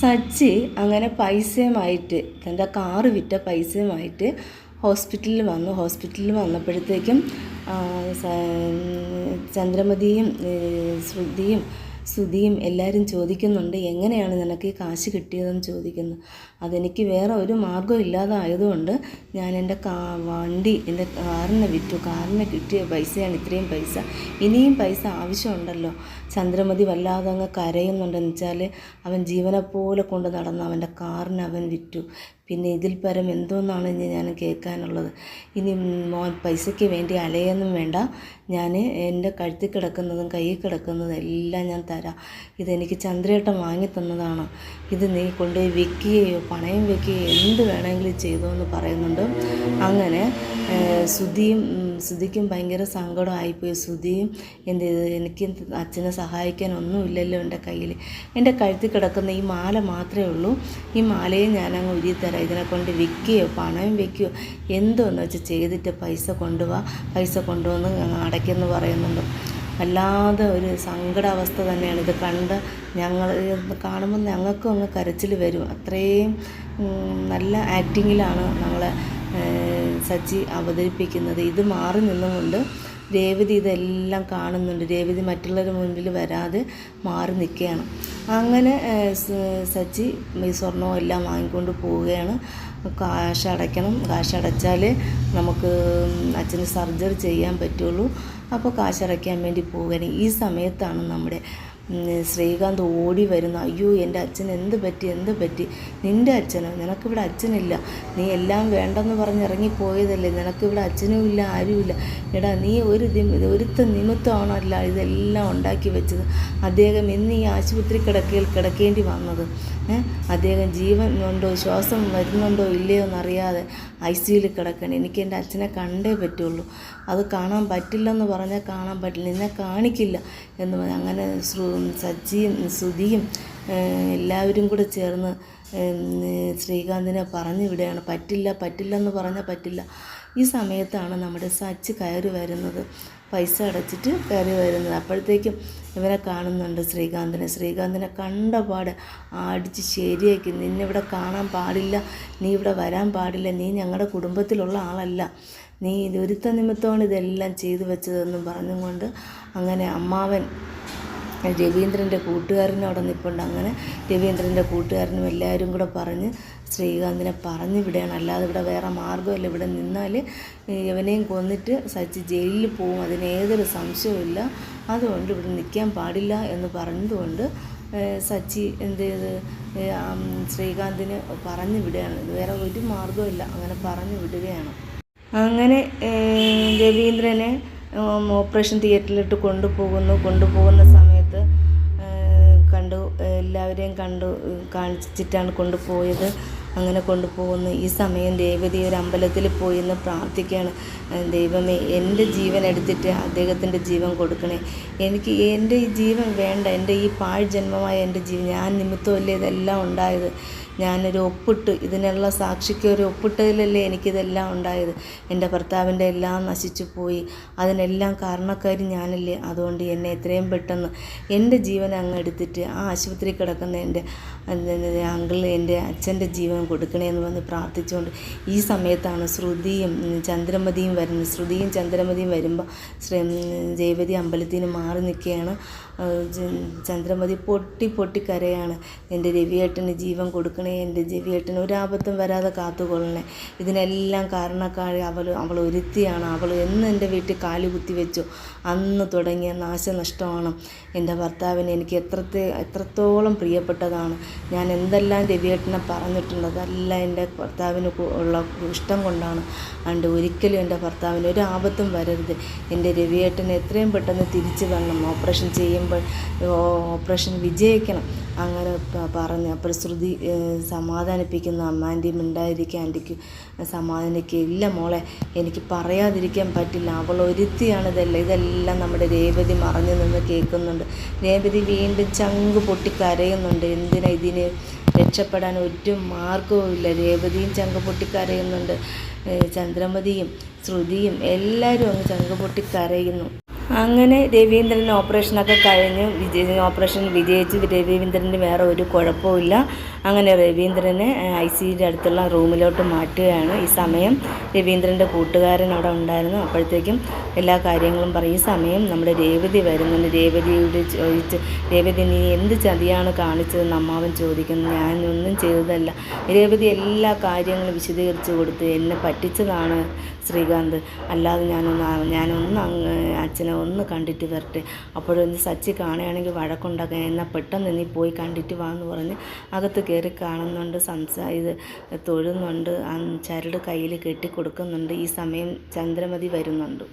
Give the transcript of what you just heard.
സച്ചി അങ്ങനെ പൈസയുമായിട്ട് തന്റെ കാറ് വിറ്റ പൈസയുമായിട്ട് ഹോസ്പിറ്റലിൽ വന്നു. ഹോസ്പിറ്റലിൽ വന്നപ്പോഴത്തേക്കും ചന്ദ്രമതിയും ഏ, ശ്രുതിയും എല്ലാവരും ചോദിക്കുന്നുണ്ട് എങ്ങനെയാണ് നിനക്ക് ഈ കാശ് കിട്ടിയതെന്ന് ചോദിക്കുന്നു? അതെനിക്ക് വേറെ ഒരു മാർഗം ഇല്ലാതായതുകൊണ്ട് ഞാൻ എന്റെ കാ വണ്ടി എന്റെ കാറിനെ വിറ്റു. കാറിന് കിട്ടിയ പൈസയാണ് ഇത്രയും പൈസ. ഇനിയും പൈസ ആവശ്യമുണ്ടല്ലോ. ചന്ദ്രമതി വല്ലാതെ അങ്ങ് കരയുന്നുണ്ടെന്ന് വെച്ചാൽ അവൻ ജീവനെ കൊണ്ട് നടന്ന അവന്റെ കാറിന് അവൻ വിറ്റു. പിന്നെ ഇതിൽ പരം എന്തോന്നാണ് ഇനി ഞാൻ കേൾക്കാനുള്ളത്? ഇനി മോൻ പൈസയ്ക്ക് വേണ്ടി അലയൊന്നും വേണ്ട. ഞാൻ എന്റെ കഴുത്തിൽ കിടക്കുന്നതും കയ്യിൽ കിടക്കുന്നതും എല്ലാം ഞാൻ തരാം. ഇതെനിക്ക് ചന്ദ്രേട്ടൻ വാങ്ങി തന്നതാണ്. ഇത് നീ കൊണ്ടുപോയി വിൽക്കുകയോ പണയം വെക്കുകയോ എന്ത് വേണമെങ്കിലും ചെയ്തോ എന്ന് പറയുന്നുണ്ട്. അങ്ങനെ സുധിയും സുധിക്കും ഭയങ്കര സങ്കടമായിപ്പോയി സുധിയും എന്ത് എനിക്ക് അച്ഛനെ സഹായിക്കാൻ ഒന്നുമില്ലല്ലോ എന്റെ കയ്യിൽ. എന്റെ കഴുത്തിൽ കിടക്കുന്ന ഈ മാല മാത്രമേ ഉള്ളൂ. ഈ മാലയും ഞാനങ്ങ് ഉരിത്തരാം ഇതിനെ കൊണ്ട് വിൽക്കുകയോ പണയം വെക്കുകയോ എന്തോന്ന് വെച്ച് ചെയ്തിട്ട് പൈസ കൊണ്ടുപോവാ പൈസ കൊണ്ടുവന്ന് അടയ്ക്കെന്ന് പറയുന്നുണ്ട്. വല്ലാതെ ഒരു സങ്കടാവസ്ഥ തന്നെയാണ്. ഇത് കണ്ട് ഞങ്ങൾ കാണുമ്പോൾ ഞങ്ങൾക്കും അങ്ങ് കരച്ചിൽ വരും. അത്രയും നല്ല ആക്ടിങ്ങിലാണ് നമ്മളെ സച്ചി അവതരിപ്പിക്കുന്നത്. ഇത് മാറി നിന്നുകൊണ്ട് രേവതി ഇതെല്ലാം കാണുന്നുണ്ട്. രേവതി മറ്റുള്ളവരുടെ മുൻപിൽ വരാതെ മാറി നിൽക്കുകയാണ്. അങ്ങനെ സച്ചി ഈ സ്വർണവും എല്ലാം വാങ്ങിക്കൊണ്ട് പോവുകയാണ്. കാശ് അടയ്ക്കണം. കാശ് അടച്ചാൽ നമുക്ക് അച്ഛന് സർജറി ചെയ്യാൻ പറ്റുള്ളൂ. അപ്പോൾ കാശ് അടയ്ക്കാൻ വേണ്ടി പോവുകയാണ്. ഈ സമയത്താണ് നമ്മുടെ ശ്രീകാന്ത് ഓടി വരുന്ന. അയ്യോ എന്റെ അച്ഛൻ എന്ത് പറ്റി? എന്ത് പറ്റി? നിന്റെ അച്ഛനോ? നിനക്കിവിടെ അച്ഛനില്ല. നീ എല്ലാം വേണ്ടെന്ന് പറഞ്ഞ് ഇറങ്ങിപ്പോയതല്ലേ? നിനക്കിവിടെ അച്ഛനും ഇല്ല ആരുമില്ല. എടാ നീ ഒരു ഒരുത്ത നിമിത്തമാണല്ല ഇതെല്ലാം ഉണ്ടാക്കി വെച്ചത്? അദ്ദേഹം ഇന്ന് ഈ ആശുപത്രി കിടക്കയിൽ കിടക്കേണ്ടി വന്നത്. അദ്ദേഹം ജീവൻ ഉണ്ടോ ശ്വാസം വരുന്നുണ്ടോ ഇല്ലയോ എന്നറിയാതെ ഐ സിയിൽ കിടക്കണം എനിക്ക് എന്റെ അച്ഛനെ കണ്ടേ പറ്റുള്ളൂ. അത് കാണാൻ പറ്റില്ലെന്ന് പറഞ്ഞാൽ കാണാൻ പറ്റില്ല. നിന്നെ കാണിക്കില്ല എന്ന് അങ്ങനെ സജ്ജിയും സുധിയും എല്ലാവരും കൂടെ ചേർന്ന് ശ്രീകാന്തിനെ പറഞ്ഞു വിടുകയാണ്. പറ്റില്ല പറ്റില്ല എന്ന് പറഞ്ഞാൽ പറ്റില്ല. ഈ സമയത്താണ് നമ്മുടെ സച്ച് കയറി വരുന്നത്. പൈസ അടച്ചിട്ട് കയറി വരുന്നത്. അപ്പോഴത്തേക്കും ഇവരെ കാണുന്നുണ്ട് ശ്രീകാന്തിനെ. ശ്രീകാന്തിനെ കണ്ട പാടെ അടിച്ച് ശരിയാക്കി. നിന്നിവിടെ കാണാൻ പാടില്ല. നീ ഇവിടെ വരാൻ പാടില്ല. നീ ഞങ്ങളുടെ കുടുംബത്തിലുള്ള ആളല്ല. നീ ഇതൊരുത്ത നിമിത്തമാണ് ഇതെല്ലാം ചെയ്തു വെച്ചതെന്നും പറഞ്ഞുകൊണ്ട് അങ്ങനെ അമ്മാവൻ രവീന്ദ്രന്റെ കൂട്ടുകാരനും അവിടെ നിൽപ്പുണ്ട് അങ്ങനെ രവീന്ദ്രന്റെ കൂട്ടുകാരനും എല്ലാവരും കൂടെ പറഞ്ഞ് ശ്രീകാന്തിനെ പറഞ്ഞു വിടുകയാണ്. അല്ലാതെ ഇവിടെ വേറെ മാർഗമില്ല. ഇവിടെ നിന്നാൽ ഇവനെയും കൊന്നിട്ട് സച്ചി ജയിലിൽ പോവും. അതിന് ഏതൊരു സംശയവുമില്ല. അതുകൊണ്ട് ഇവിടെ നിൽക്കാൻ പാടില്ല എന്ന് പറഞ്ഞതുകൊണ്ട് സച്ചി എന്ത് ചെയ്ത് ശ്രീകാന്തിന് പറഞ്ഞു വിടുകയാണ്. വേറെ ഒരു മാർഗമില്ല അങ്ങനെ പറഞ്ഞു വിടുകയാണ്. അങ്ങനെ രവീന്ദ്രനെ ഓപ്പറേഷൻ തിയേറ്ററിലിട്ട് കൊണ്ടുപോകുന്നു. കൊണ്ടുപോകുന്ന സമയത്ത് എല്ലാവരെയും കണ്ടു കാണിച്ചിട്ടാണ് കൊണ്ടുപോയത്. അങ്ങനെ കൊണ്ടുപോകുന്ന ഈ സമയം രേവതി ഒരു അമ്പലത്തിൽ പോയി എന്ന് പ്രാർത്ഥിക്കുകയാണ്. ദൈവമേ എന്റെ ജീവൻ എടുത്തിട്ട് അദ്ദേഹത്തിന്റെ ജീവൻ കൊടുക്കണേ. എനിക്ക് എന്റെ ഈ ജീവൻ വേണ്ട എന്റെ ഈ പാഴ് ജന്മമായ എന്റെ ജീവൻ ഞാൻ നിമിത്തമല്ലേ ഇതെല്ലാം ഉണ്ടായത്? ഞാനൊരു ഒപ്പിട്ട് ഇതിനുള്ള സാക്ഷിക്ക് ഒരു ഒപ്പിട്ടതിലല്ലേ എനിക്കിതെല്ലാം ഉണ്ടായത്. എന്റെ ഭർത്താവിന്റെ എല്ലാം നശിച്ചു പോയി. അതിനെല്ലാം കാരണക്കാരി ഞാനല്ലേ. അതുകൊണ്ട് എന്നെ എത്രയും പെട്ടെന്ന് എന്റെ ജീവൻ അങ്ങ് എടുത്തിട്ട് ആ ആശുപത്രി കിടക്കുന്ന എന്റെ അങ്കിൾ എന്റെ അച്ഛന്റെ ജീവൻ കൊടുക്കണേന്ന് വന്ന് പ്രാർത്ഥിച്ചുകൊണ്ട് ഈ സമയത്താണ് ശ്രുതിയും ചന്ദ്രമതിയും വരുന്നത്. ശ്രുതിയും ചന്ദ്രമതിയും വരുമ്പോൾ ജയവതി അമ്പലത്തിൽ നിന്ന് മാറി നിൽക്കുകയാണ്. ചന്ദ്രമതി പൊട്ടി പൊട്ടി കരയാണ്. എന്റെ രവിയേട്ടന് ജീവൻ കൊടുക്കണേ എന്റെ ഒരു ഒരാപത്തും വരാതെ കാത്തുകൊള്ളണേ. ഇതിനെല്ലാം കാരണക്കാരി അവൾ അവൾ ഒരുത്തിയാണ്. അവൾ എന്ന് എന്റെ വീട്ടിൽ കാലു കുത്തി വെച്ചു. അന്ന് തുടങ്ങിയ നാശനഷ്ടമാണ് എന്റെ ഭർത്താവിന് എനിക്ക് എത്രത്തെ എത്രത്തോളം പ്രിയപ്പെട്ടതാണ്. ഞാൻ എന്തെല്ലാം രവിയേട്ടനെ പറഞ്ഞിട്ടുണ്ട് അതെല്ലാം എന്റെ ഭർത്താവിന് ഉള്ള ഇഷ്ടം കൊണ്ടാണ്. അതുകൊണ്ട് ഒരിക്കലും എന്റെ ഭർത്താവിന് ഒരു ആപത്തും വരരുത്. എന്റെ രവിയേട്ടനെ എത്രയും പെട്ടെന്ന് തിരിച്ചു വരണം. ഓപ്പറേഷൻ ചെയ്യുമ്പോൾ ഓപ്പറേഷൻ വിജയിക്കണം. അങ്ങനെ പറഞ്ഞ് അപ്പോൾ ശ്രുതി സമാധാനിപ്പിക്കുന്ന അമ്മാന്റെയും ഉണ്ടായിരിക്കുക ആന്റിക്ക് സമാധാനിക്കുക ഇല്ല മോളെ എനിക്ക് പറയാതിരിക്കാൻ പറ്റില്ല. അവൾ ഒരുത്തിയാണ് ഇതെല്ലാം. ഇതെല്ലാം നമ്മുടെ രേവതി മറഞ്ഞു നിന്ന് കേൾക്കുന്നുണ്ട്. രേവതി വീണ്ടും ചങ്ക് പൊട്ടി കരയുന്നുണ്ട്. എന്തിനാ ഇതിന് രക്ഷപ്പെടാൻ ഒരു മാർഗവും ഇല്ല. രേവതിയും ചങ്ക് പൊട്ടി കരയുന്നുണ്ട്. ചന്ദ്രമതിയും ശ്രുതിയും എല്ലാവരും അങ്ങ് ചങ്ക് പൊട്ടി കരയുന്നു. അങ്ങനെ രവീന്ദ്രൻ ഓപ്പറേഷനൊക്കെ കഴിഞ്ഞ്. വിജയ ഓപ്പറേഷൻ വിജയിച്ച് രവീന്ദ്രന് വേറെ ഒരു കുഴപ്പമില്ല അങ്ങനെ രവീന്ദ്രനെ ഐ സിയുടെ അടുത്തുള്ള റൂമിലോട്ട് മാറ്റുകയാണ്. ഈ സമയം രവീന്ദ്രന്റെ കൂട്ടുകാരൻ അവിടെ ഉണ്ടായിരുന്നു. അപ്പോഴത്തേക്കും എല്ലാ കാര്യങ്ങളും പറയും. ഈ സമയം നമ്മുടെ രേവതി വരുന്നുണ്ട്. രേവതിയോട് ചോദിച്ച് രേവതി നീ എന്ത് ചതിയാണ് കാണിച്ചതെന്ന് അമ്മാവൻ ചോദിക്കുന്നു. ഞാനൊന്നും ചെയ്തതല്ല. രേവതി എല്ലാ കാര്യങ്ങളും വിശദീകരിച്ച് കൊടുത്ത് എന്നെ പറ്റിച്ചതാണ് ശ്രീകാന്ത്. അല്ലാതെ ഞാനൊന്ന് ഞാനൊന്നും അച്ഛനെ ഒന്ന് കണ്ടിട്ട് വരട്ടെ. അപ്പോഴൊന്ന് സച്ചി കാണുകയാണെങ്കിൽ വഴക്കുണ്ടാക്കാൻ എന്നാൽ പെട്ടെന്ന് നീ പോയി കണ്ടിട്ട് വാ എന്ന് പറഞ്ഞ് അകത്ത് കയറി കാണുന്നുണ്ട് സംസാ ഇത് തൊഴുന്നുണ്ട്. ചരട് കയ്യിൽ കെട്ടി കൊടുക്കുന്നുണ്ട് ഈ സമയം ചന്ദ്രമതി വരുന്നുണ്ട്.